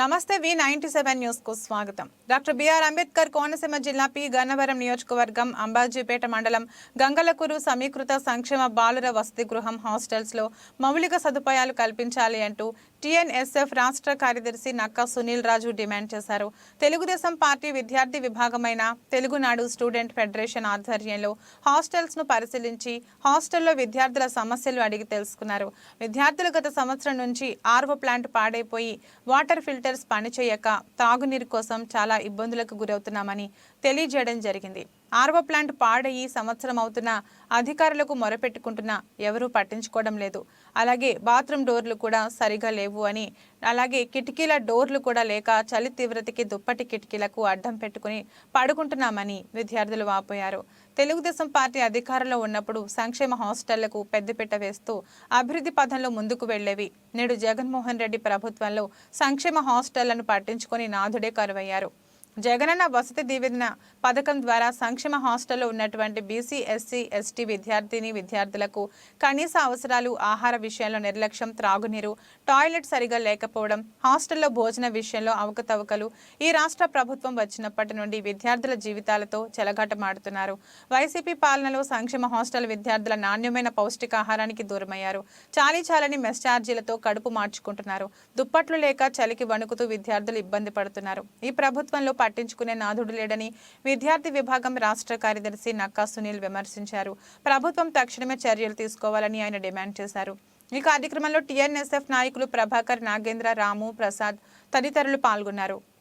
నమస్తే వి ninety seven న్యూస్కు స్వాగతం. డాక్టర్ బిఆర్ అంబేద్కర్ కోనసీమ జిల్లా పి గన్నవరం నియోజకవర్గం అంబాజీపేట మండలం గంగలకూరు సమీకృత సంక్షేమ బాలుర వసతి గృహం హాస్టల్స్లో మౌలిక సదుపాయాలు కల్పించాలి అంటూ టీఎన్ఎస్ఎఫ్ రాష్ట్ర కార్యదర్శి నక్కా సునీల్ రాజు డిమాండ్ చేశారు. తెలుగుదేశం పార్టీ విద్యార్థి విభాగమైన తెలుగునాడు స్టూడెంట్ ఫెడరేషన్ ఆధ్వర్యంలో హాస్టల్స్ను పరిశీలించి హాస్టల్లో విద్యార్థుల సమస్యలు అడిగి తెలుసుకున్నారు. విద్యార్థులు గత సంవత్సరం నుంచి ఆర్వో ప్లాంట్ పాడైపోయి వాటర్ ఫిల్టర్ ఫిల్టర్స్ పనిచేయక తాగునీరు కోసం చాలా ఇబ్బందులకు గురవుతున్నామని తెలియజేయడం జరిగింది. ఆర్వో ప్లాంట్ పాడయి సంవత్సరం అవుతున్న అధికారులకు మొరపెట్టుకుంటున్నా ఎవరూ పట్టించుకోవడం లేదు. అలాగే బాత్రూమ్ డోర్లు కూడా సరిగా లేవు అని అలాగే కిటికీల డోర్లు కూడా లేక చలి తీవ్రతకి దుప్పటి కిటికీలకు అడ్డం పెట్టుకుని పడుకుంటున్నామని విద్యార్థులు వాపోయారు. తెలుగుదేశం పార్టీ అధికారంలో ఉన్నప్పుడు సంక్షేమ హాస్టళ్ళకు పెద్దపీట వేస్తూ అభివృద్ధి పథంలో ముందుకు వెళ్ళేవి నేడు జగన్మోహన్ రెడ్డి ప్రభుత్వంలో సంక్షేమ హాస్టళ్ళను పట్టించుకొని నాథుడే కరువయ్యారు. జగనన్న వసతి దీవెన పథకం ద్వారా సంక్షేమ హాస్టల్లో ఉన్నటువంటి బీసీ ఎస్సీ ఎస్టీ విద్యార్థిని విద్యార్థులకు కనీస అవసరాలు ఆహార విషయంలో నిర్లక్ష్యం త్రాగునీరు టాయిలెట్ సరిగా లేకపోవడం హాస్టల్లో భోజన విషయంలో అవకతవకలు ఈ రాష్ట్ర ప్రభుత్వం వచ్చినప్పటి నుండి విద్యార్థుల జీవితాలతో చెలగాటమాడుతున్నారు. వైసీపీ పాలనలో సంక్షేమ హాస్టల్ విద్యార్థుల నాణ్యమైన పౌష్టికాహారానికి దూరమయ్యారు. చాలీ చాలని మెస్ ఛార్జీలతో కడుపు మార్చుకుంటున్నారు. దుప్పట్లు లేక చలికి వణుకుతూ విద్యార్థులు ఇబ్బంది పడుతున్నారు. ఈ ప్రభుత్వంలో పట్టించుకునే నాథుడు లేడని విద్యార్థి విభాగం రాష్ట్ర కార్యదర్శి నక్కా సునీల్ విమర్శించారు. ప్రభుత్వం తక్షణమే చర్యలు తీసుకోవాలని ఆయన డిమాండ్ చేశారు. ఈ కార్యక్రమంలో టీఎన్ఎస్ఎఫ్ నాయకులు ప్రభాకర్ నాగేంద్ర రాము ప్రసాద్ తదితరులు పాల్గొన్నారు.